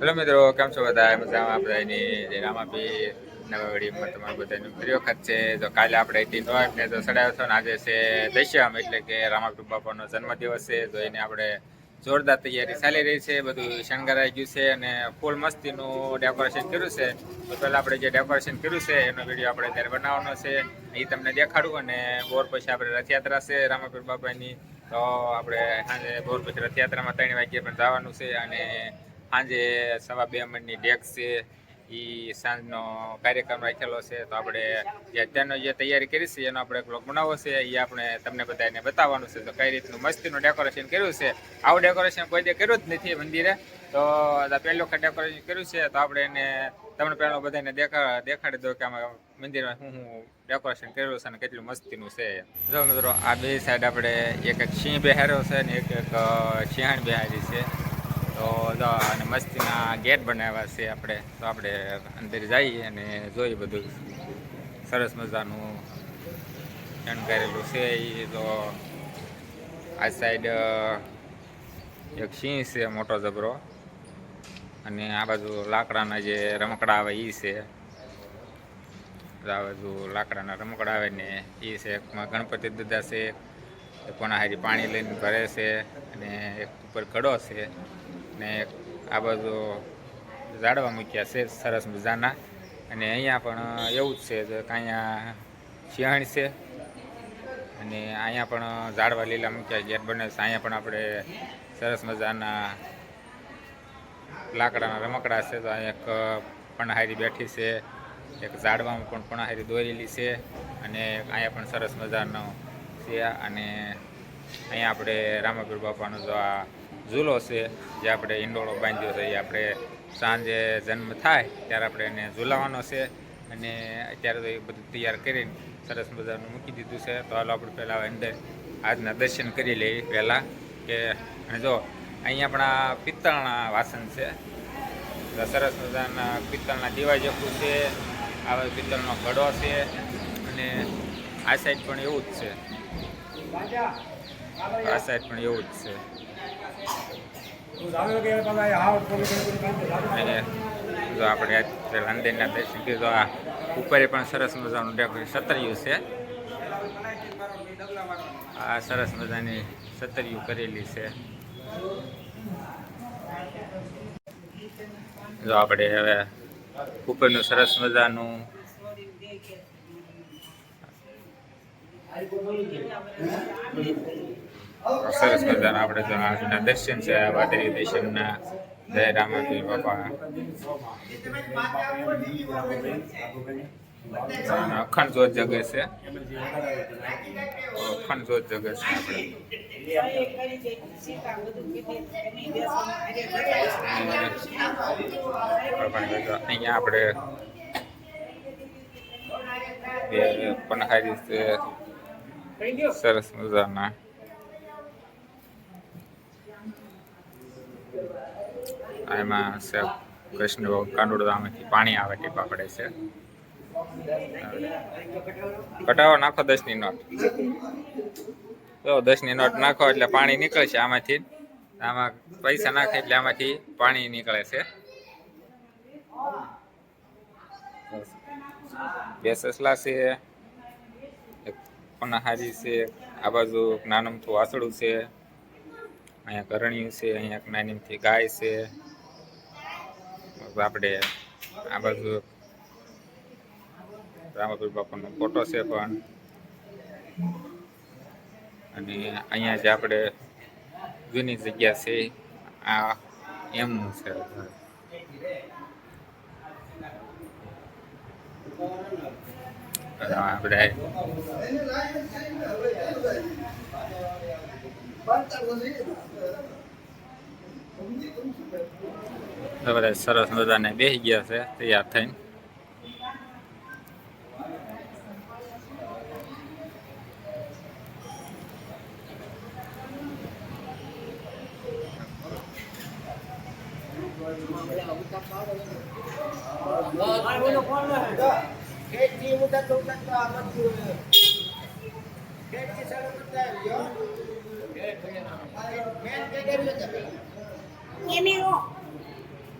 Hello મિત્રો, કેમ છો બધા? મજામાં આપણે એની આપી રામાપી નવાવડીમાં તમારું બધાનું ફરી વખત છે. તો કાલે આપણે એટી ને તો સડાયો હતો ને આજે છે દશ્યામ એટલે કે રામાપી બાપાનો જન્મદિવસ છે. તો એને આપણે જોરદાર તૈયારી ચાલી રહી છે, બધું શણગારાઈ ગયું છે અને ફૂલ મસ્તીનું ડેકોરેશન કર્યું છે. તો પહેલાં આપણે જે ડેકોરેશન કર્યું છે, એનો વીડિયો આપણે ત્યારે બનાવવાનો છે. એ તમને દેખાડું અને બોર પછી આપણે રથયાત્રા છે રામાપીર તો આપણે સાંજે બોર પછી રથયાત્રામાં ત્રણ વાગ્યે પણ જવાનું છે અને સાંજે સવા બે મણની ડેક છે. એ સાંજનો કાર્યક્રમ રાખેલો છે. તો આપણે જે અત્યારનો જે તૈયારી કરી છે, એનો આપણે બ્લોગ બનાવવો છે. એ આપણે તમને બધાને બતાવવાનું છે. તો કઈ રીતનું મસ્તીનું ડેકોરેશન કર્યું છે? આવું ડેકોરેશન કોઈ દે કર્યું જ નથી મંદિરે. તો પહેલું વખત ડેકોરેશન કર્યું છે. તો આપણે એને તમને પહેલાં બધાને દેખા, દેખાડી દો કે આમાં મંદિરમાં શું શું ડેકોરેશન કરેલું છે અને કેટલું મસ્તીનું છે. જો મિત્રો, આ બે સાઈડ આપણે એક એક સિંહ બિહાર્યો છે ને એક એક સિંહણ બેહારી છે. તો જો અને મસ્તીના ગેટ બનાવ્યા છે આપણે, તો આપણે અંદર જઈએ અને જોઈએ બધું. સરસ મજાનું શણગારેલું છે એ તો. આ સાઈડ એક સિંહ છે, મોટો જબરો અને આ બાજુ લાકડાના જે રમકડા આવે એ છે. આ બાજુ લાકડાના રમકડા આવે ને એ છે. એકમાં ગણપતિ દાદા છે કોના હારી પાણી લઈને ભરે છે અને એક ઉપર ઘડો છે. ને આ બાજુ ઝાડવા મૂક્યા છે, સરસ મજાના. અને અહીંયા પણ એવું જ છે કે અહીંયા સિંહણ છે. અને અહીંયા પણ ઝાડવા લીલા મૂક્યા ગેટ બને છે. અહીંયા પણ આપણે સરસ મજાના લાકડાના રમકડા છે. તો અહીંયા એક પણહારી બેઠી છે. એક ઝાડવામાં પણ પણહારી દોરેલી છે. અને અહીંયા પણ સરસ મજાનો છે. અને અહીંયા આપણે રામાપીર બાપાનું જો આ ઝૂલો છે, જે આપણે ઈંડોળો બાંધ્યો છે, એ આપણે સાંજે જન્મ થાય ત્યારે આપણે એને ઝૂલાવાનો છે. અને અત્યારે તો એ બધું તૈયાર કરીને સરસ મજાનું મૂકી દીધું છે. તો હાલો આપણે પહેલાં અંદર આજના દર્શન કરી લઈએ પહેલાં કે, અને જો, અહીંયા આપણા પિત્તળના વાસણ છે. સરસ મજાના પિત્તળના દીવા જેવું છે. આવા પિત્તળનો ઘડો છે. અને આ સાઈડ પણ એવું જ છે. આ સાઈડ પણ એવું જ છે. જો આપણે અંદરના દર્શન તો આ ઉપર પણ સરસ મજાનું ડેકોરેશન સતરિયું છે. આ સરસ મજાની સતરિયું કરેલી છે. જો આપણે હવે ઉપરનું સરસ મજાનું સરસ મજાના આપણે જો દર્શન છે વાદળી દર્શનના જય બાપા. અખંડ જોત જગે છે. અખંડ જોત જગે છે આપણે. અહીંયા આપણે બે પનહારી છે. સરસ મજાના. એમાં છે, કૃષ્ણ કાંડોળામાંથી પાણી આવે ટીપા પડે છે. કટાવો નાખો દસની નોટ. જો દસની નોટ નાખો એટલે પાણી નીકળશે આમાંથી. આમાં પૈસા નાખે એટલે આમાંથી પાણી નીકળે છે. બે સસલા છે, એક પનાહારી છે, આ બાજુ નાનમથું વાસળું છે, અહીંયા કરણિયું છે, અહીંયા નાનીમથી ગાય છે. આપણે આ બાજુ રામાપીર બાપાનો ફોટો છે પણ અને અહીંયા જે આપણે જૂની જગ્યા છે આ એમનું છે આપણે તો બધા સરસ મજાને બેસી ગયા છે તૈયાર થઈને Give me one.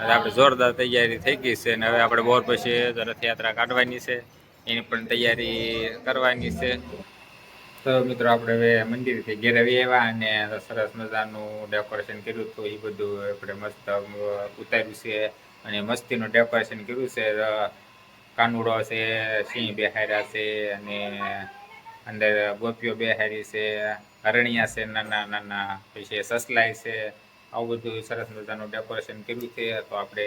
આપણે જોરદાર તૈયારી થઈ ગઈ છે અને હવે આપણે બોર પછી રથયાત્રા કાઢવાની છે. એની પણ તૈયારી કરવાની છે. તો મિત્રો આપણે હવે મંદિરથી ઘેર આવી આવ્યા અને સરસ મજાનું ડેકોરેશન કર્યું હતું. એ બધું આપણે મસ્ત ઉતાર્યું છે અને મસ્તીનું ડેકોરેશન કર્યું છે. કાનુડો છે, સિંહ બેહાર્યા છે અને અંદર ગોપીઓ બેહારી છે, હરણિયા છે નાના નાના પછી સસલાઈ છે. આવું બધું સરસ મજાનું ડેકોરેશન કર્યું છે. તો આપણે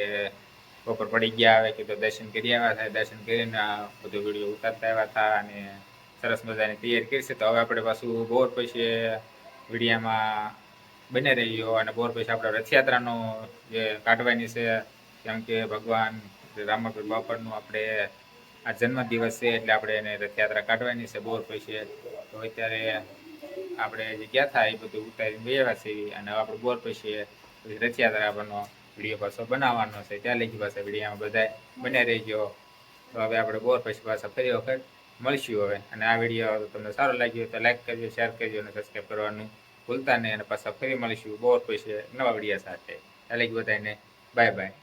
બપોર પડી ગયા આવે કે તો દર્શન કરી આવ્યા થાય દર્શન કરીને બધું વીડિયો ઉતારતા આવ્યા હતા અને સરસ મજાની તૈયારી કરી છે. તો હવે આપણે પાછું બોર પછી વિડીયામાં બને રહ્યો અને બોર પછી આપણે રથયાત્રાનો જે કાઢવાની છે કેમ કે ભગવાન રામકૃષ્ણ બાપરનું આપણે આ જન્મદિવસ છે એટલે આપણે એને રથયાત્રા કાઢવાની છે બોર પછી. તો અત્યારે આપણે જે ગયા હતા એ બધું ઉતારીને ગયા છે અને આપણે બોર પછી રથયાત્રાનો વીડિયો પાછો બનાવવાનો છે. ત્યાં લઈ પાછા વિડીયોમાં બધા બન્યા રહી ગયો તો હવે આપણે બોર પછી પાછા ફરી વખત મળશું હવે. અને આ વીડિયો તમને સારો લાગ્યો તો લાઈક કરજો, શેર કરજો અને સબસ્ક્રાઈબ કરવાનું ભૂલતા નહીં. અને પાછા ફરી મળીશું બોર પછી નવા વીડિયો સાથે. ત્યાં લઈ બધાને બાય બાય.